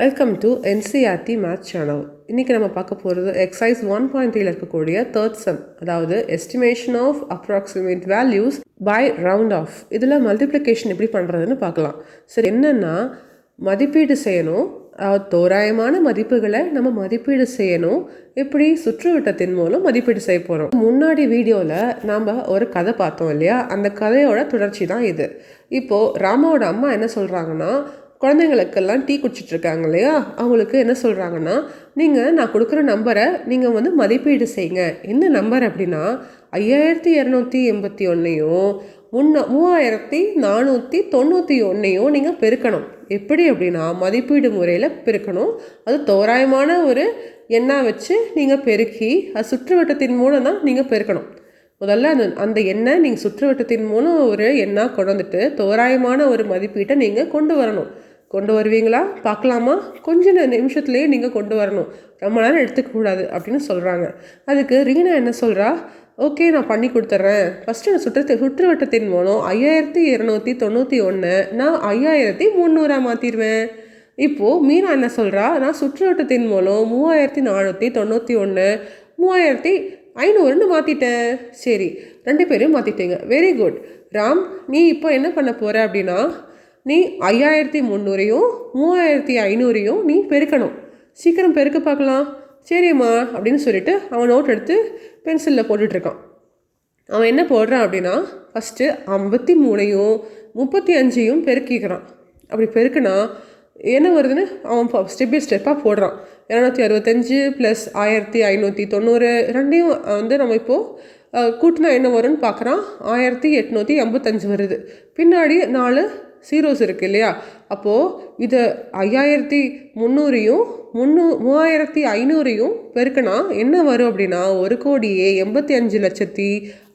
Welcome to NCERT math channel இன்றைக்கி நம்ம பார்க்க போகிறது எக்ஸசைஸ் ஒன் பாயிண்ட் த்ரீல இருக்கக்கூடிய தேர்ட் சம் அதாவது estimation of approximate values by round off இதில் மல்டிப்ளிகேஷன் எப்படி பண்ணுறதுன்னு பார்க்கலாம். சரி என்னென்னா மதிப்பீடு செய்யணும். தோராயமான மதிப்புகளை நம்ம மதிப்பீடு செய்யணும். எப்படி? சுற்றுவட்டத்தின் மூலம் மதிப்பீடு செய்ய போகிறோம் முன்னாடி வீடியோவில் நாம் ஒரு கதை பார்த்தோம் இல்லையா? அந்த கதையோட தொடர்ச்சி தான் இது. இப்போது ராமாவோட அம்மா என்ன சொல்கிறாங்கன்னா குழந்தைங்களுக்கெல்லாம் டீ குடிச்சிட்டு இருக்காங்க இல்லையா? அவங்களுக்கு என்ன சொல்கிறாங்கன்னா நீங்கள் நான் கொடுக்குற நம்பரை நீங்கள் வந்து மதிப்பீடு செய்யுங்க. என்ன நம்பர் அப்படின்னா ஐயாயிரத்தி இரநூத்தி எண்பத்தி ஒன்றையும் முன்ன மூவாயிரத்தி நானூற்றி தொண்ணூற்றி ஒன்றையும் நீங்கள் பெருக்கணும். எப்படி அப்படின்னா மதிப்பீடு முறையில் பெருக்கணும். அது தோராயமான ஒரு எண்ணாக வச்சு நீங்கள் பெருக்கி அது சுற்றுவட்டத்தின் மூலம் தான் நீங்கள் பெருக்கணும். முதல்ல அந்த அந்த எண்ணெய் நீங்கள் சுற்றுவட்டத்தின் மூலம் ஒரு எண்ணாக கொண்டு வந்துட்டு தோராயமான ஒரு மதிப்பீட்டை நீங்கள் கொண்டு வரணும். கொண்டு வருவீங்களா? பார்க்கலாமா? கொஞ்ச நிமிஷத்துலேயே நீங்கள் கொண்டு வரணும். ரொம்ப நேரம் எடுத்துக்கக்கூடாது அப்படின்னு சொல்கிறாங்க அதுக்கு ரீனா என்ன சொல்கிறா ஓகே நான் பண்ணி கொடுத்துட்றேன் ஃபஸ்ட்டு நான் சுற்று சுற்றுவட்டத்தின் மூலம் ஐயாயிரத்தி இரநூத்தி தொண்ணூற்றி ஒன்று நான் ஐயாயிரத்தி முந்நூறாக மாற்றிடுவேன் இப்போது மீனா என்ன சொல்கிறா நான் சுற்றுவட்டத்தின் மூலம் மூவாயிரத்தி நானூற்றி தொண்ணூற்றி ஒன்று மூவாயிரத்தி ஐநூறுன்னு மாற்றிட்டேன் சரி ரெண்டு பேரும் மாற்றிட்டீங்க வெரி குட் ராம் நீ இப்போ என்ன பண்ண போகிற அப்படின்னா நீ ஐயாயிரத்தி முந்நூறையும் மூவாயிரத்தி ஐநூறையும் நீ பெருக்கணும். சீக்கிரம் பெருக்க பார்க்கலாம். சரிம்மா அப்படின்னு சொல்லிட்டு அவன் நோட் எடுத்து பென்சிலில் போட்டுட்ருக்கான். அவன் என்ன போடுறான் அப்படின்னா ஃபஸ்ட்டு ஐம்பத்தி மூணையும் முப்பத்தி அஞ்சையும் பெருக்கிக்கிறான். அப்படி பெருக்குனா என்ன வருதுன்னு அவன் ஸ்டெப் பை ஸ்டெப்பாக போடுறான். இரநூத்தி அறுபத்தஞ்சு ப்ளஸ் ஆயிரத்தி ஐநூற்றி தொண்ணூறு ரெண்டையும் வந்து நம்ம இப்போது கூட்டினா என்ன வரும்னு பார்க்குறான்? ஆயிரத்தி எட்நூற்றி எண்பத்தஞ்சு வருது. பின்னாடி நாலு சீரோஸ் இருக்குது இல்லையா? அப்போது இது ஐயாயிரத்தி முந்நூறையும் முந்நூ மூவாயிரத்தி ஐநூறையும் பெருக்கினா என்ன வரும் அப்படின்னா ஒரு கோடியே எண்பத்தி அஞ்சு லட்சத்தி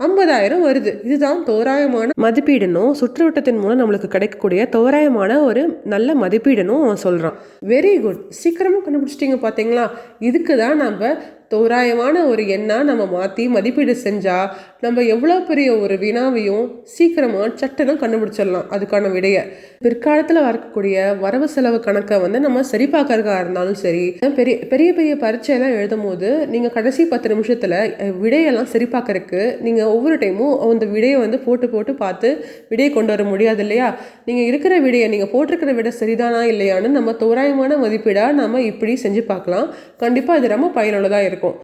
ஐம்பதாயிரம் வருது. இதுதான் தோராயமான மதிப்பீடுனும் சுற்றுவட்டத்தின் மூலம் நம்மளுக்கு கிடைக்கக்கூடிய தோராயமான ஒரு நல்ல மதிப்பீடுனும் அவன் சொல்கிறான் வெரி குட் சீக்கிரமாக கண்டுபிடிச்சிட்டிங்க பார்த்தீங்களா இதுக்கு தான் நம்ம தோராயமான ஒரு எண்ணாக நம்ம மாற்றி மதிப்பீடு செஞ்சால் நம்ம எவ்வளோ பெரிய ஒரு வினாவையும் சீக்கிரமாக சட்டனும் கண்டுபிடிச்சிடலாம். அதுக்கான விடையை. பிற்காலத்தில் வரக்கூடிய வரவு செலவு கணக்கை வந்து நம்ம சரி பார்க்கறதா இருந்தாலும் சரி பெரிய பெரிய பெரிய பரீட்சையெல்லாம் எழுதும் போது நீங்கள் கடைசி பத்து நிமிஷத்தில் விடையெல்லாம் சரி பார்க்கறக்கு நீங்கள் ஒவ்வொரு டைமும் அந்த விடையை வந்து போட்டு போட்டு பார்த்து விடையை கொண்டு வர முடியாது இல்லையா? நீங்கள் இருக்கிற விடையை நீங்கள் போட்டிருக்கிற விடை சரிதானா இல்லையான்னு நம்ம தோராயமான மதிப்பீடாக நம்ம இப்படி செஞ்சு பார்க்கலாம். கண்டிப்பாக இது ரொம்ப பயனுள்ளதாக இருக்கும்.